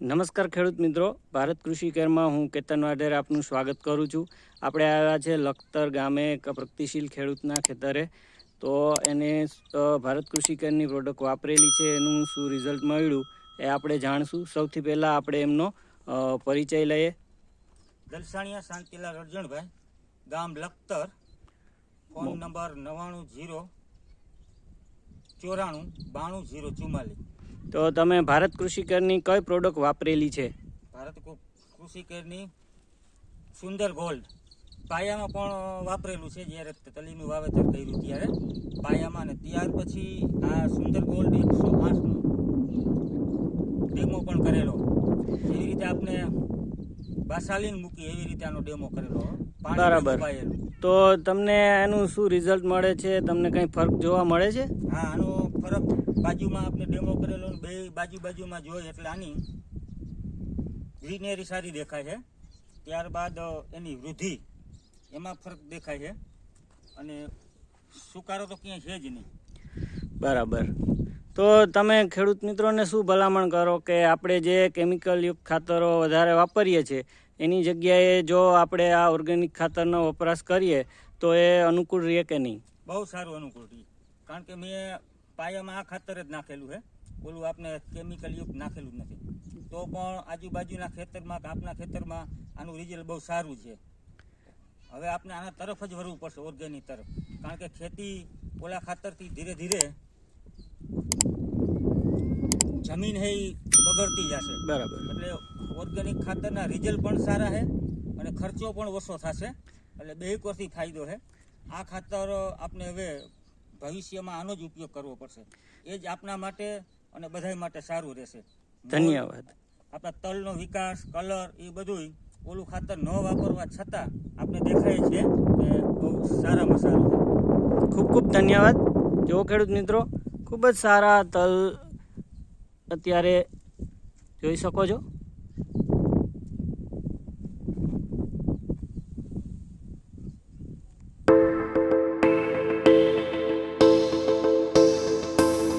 નમસ્કાર ખેડૂત મિત્રો. ભારત કૃષિ કેરમાં હું કેતન વાઢેર આપનું સ્વાગત કરું છું. આપણે આવ્યા છે લખતર ગામે એક પ્રગતિશીલ ખેડૂતના ખેતરે. તો એને ભારત કૃષિ કેરની પ્રોડક્ટ વાપરેલી છે એનું શું રિઝલ્ટ મળ્યું એ આપણે જાણશું. સૌથી પહેલાં આપણે એમનો પરિચય લઈએ. દલસાણિયા શાંતિલાલ અરજણભાઈ ગામ લખતર. ફોન નંબર નવ્વાણું જીરો ચોરાણું બાણું જીરો ચુમ્માલીસ તો તમે ભારત કૃષિ કેરની કઈ પ્રોડક્ટ વાપરેલી છે? ભારત કૃષિ કેરની સુંદર ગોલ્ડ પાયામાં પણ વાપરેલું છે જ્યારે તલીનું વાવેતર કર્યું ત્યારે. પાયામાં ને ત્યાર પછી આ સુંદર ગોલ્ડ એકસો આઠનો ડેમો પણ કરેલો. એવી રીતે આપણે બાસાલીન મૂકી એવી રીતે આનો ડેમો કરેલો. બરાબર. તો તમને એનું શું રિઝલ્ટ મળે છે? તમને કંઈ ફરક જોવા મળે છે? હા આનો ફરક બાજુમાં આપણે ડેમો કરેલો બે બાજુ બાજુમાં જોઈએ એટલે આની ગ્રીનરી સારી દેખાય છે. ત્યારબાદ એની વૃદ્ધિ એમાં ફરક દેખાય છે. અને સુકારો તો ક્યાંય છે જ નહીં. બરાબર. તો તમે ખેડૂત મિત્રોને શું ભલામણ કરો કે આપણે જે કેમિકલયુક્ત ખાતરો વધારે વાપરીએ છીએ એની જગ્યાએ જો આપણે આ ઓર્ગેનિક ખાતરનો વપરાશ કરીએ તો એ અનુકૂળ રહે કે નહીં? બહુ સારું અનુકૂળ રહે. કારણ કે મેં પાયામાં આ ખાતર જ નાખેલું છે ઓલું આપણે કેમિકલ યુક્ત નાખેલું જ નથી. તો પણ આજુબાજુના ખેતરમાં કે આપણા ખેતરમાં આનું રિઝલ્ટ બહુ સારું છે. હવે આપણે આના તરફ જ વળવું પડશે ઓર્ગેનિક તરફ. કારણ કે ખેતી ઓલા ખાતરથી ધીરે ધીરે જમીન હે બગડતી જશે. બરાબર. એટલે ઓર્ગેનિક ખાતરના રિઝલ્ટ પણ સારા છે અને ખર્ચો પણ ઓછો થશે. એટલે બે કોરથી ફાયદો છે આ ખાતર આપણે હવે ભવિષ્યમાં આનો જ ઉપયોગ કરવો પડશે. એ જ આપના માટે અને બધાય માટે સારું રહેશે. ધન્યવાદ. આપણા તલનો વિકાસ કલર એ બધુંય ઓલું ખાતર ન વાપરવા છતાં આપણે દેખાય છે કે બહુ સારામાં સારું ખૂબ ખૂબ ધન્યવાદ. જો ખેડૂત મિત્રો? ખૂબ જ સારા તલ અત્યારે જોઈ શકો છો.